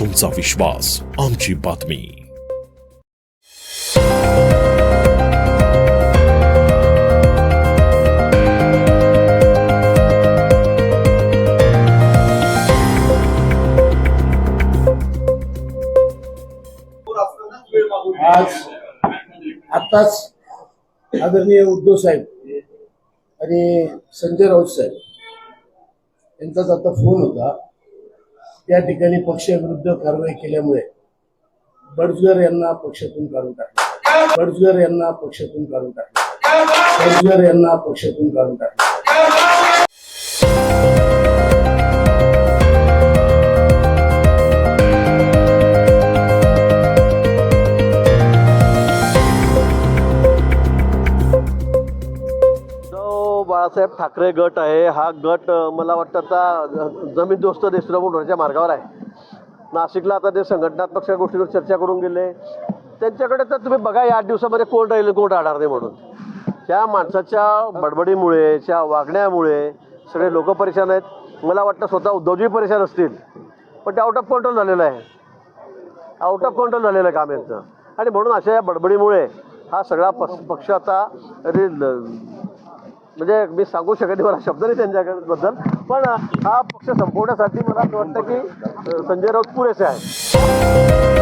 तुमचा विश्वास आमची बातमी. आज आत्ताच आदरणीय उद्धव साहेब आणि संजय राऊत साहेब यांचाच आता फोन होता. त्या ठिकाणी पक्षाविरुद्ध कारवाई केल्यामुळे बडजर यांना पक्षातून काढून टाकलं. बडजर यांना पक्षातून काढून टाकलं. बडजर यांना पक्षातून काढून टाकलं. बाळासाहेब ठाकरे गट आहे. हा गट मला वाटतं आता जमीन दोस्त देशमुख होण्याच्या मार्गावर आहे. नाशिकला आता ते संघटनात्मक गोष्टीवर चर्चा करून गेले. त्यांच्याकडे तर तुम्ही बघा या आठ दिवसामध्ये कोण राहील कोण राहणार नाही म्हणून. त्या माणसाच्या बडबडीमुळे त्या वागण्यामुळे सगळे लोक परेशान आहेत. मला वाटतं स्वतः उद्धवजी परेशान असतील पण ते आउट ऑफ कंट्रोल झालेलं आहे. आउट ऑफ कंट्रोल झालेलं आहे काम यांचं. आणि म्हणून अशा या बडबडीमुळे हा सगळा पक्ष पक्ष आता म्हणजे मी सांगू शकत मला शब्द नाही त्यांच्याबद्दल पण हा पक्ष संपवण्यासाठी मला असं वाटतं की संजय राऊत पुरेसे आहे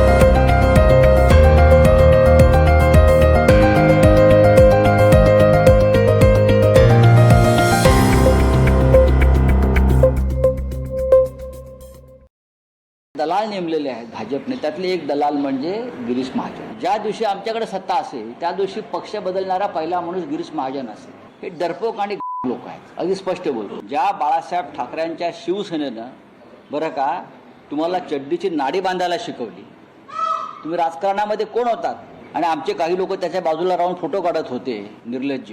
दलाल नेमलेले आहेत भाजपने त्यातले एक दलाल म्हणजे गिरीश महाजन. ज्या दिवशी आमच्याकडे सत्ता असेल त्या दिवशी पक्ष बदलणारा पहिला माणूस गिरीश महाजन असेल. हे डरपोक आणि लोक आहेत. अगदी स्पष्ट बोलतो. ज्या बाळासाहेब ठाकरेंच्या शिवसेनेनं बरं का तुम्हाला चड्डीची नाडी बांधायला शिकवली. तुम्ही राजकारणामध्ये कोण होतात? आणि आमचे काही लोक त्याच्या बाजूला राहून फोटो काढत होते निर्लज्ज.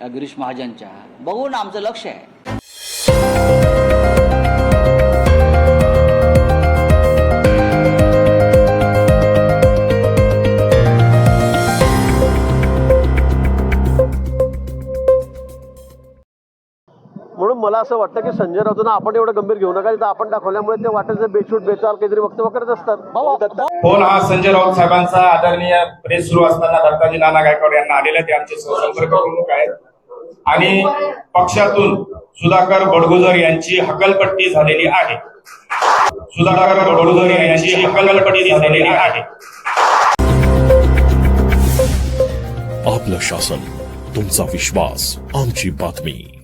या गिरीश महाजनच्या. बघून आमचं लक्ष आहे. मला असं वाटतं की संजय राऊतांना आपण एवढं गंभीर घेऊ नका. तिथं आपण दाखवल्यामुळे ते वाटायचं बेछूट बेचाल काहीतरी वक्तव्य करत असतात. फोन हा संजय राऊत साहेबांचा आदरणीय प्रेस सुरू असताना दत्ताजी नाना गायकवाड यांना आलेले ते आमचे सहसंपर्क प्रमुख आहेत. आणि पक्षातून सुधाकर बडगुजर यांची हकलपट्टी झालेली आहे. सुधाकर बडगुजर यांची हकलपट्टी झालेली आहे. आपलं शासन तुमचा विश्वास आमची बातमी.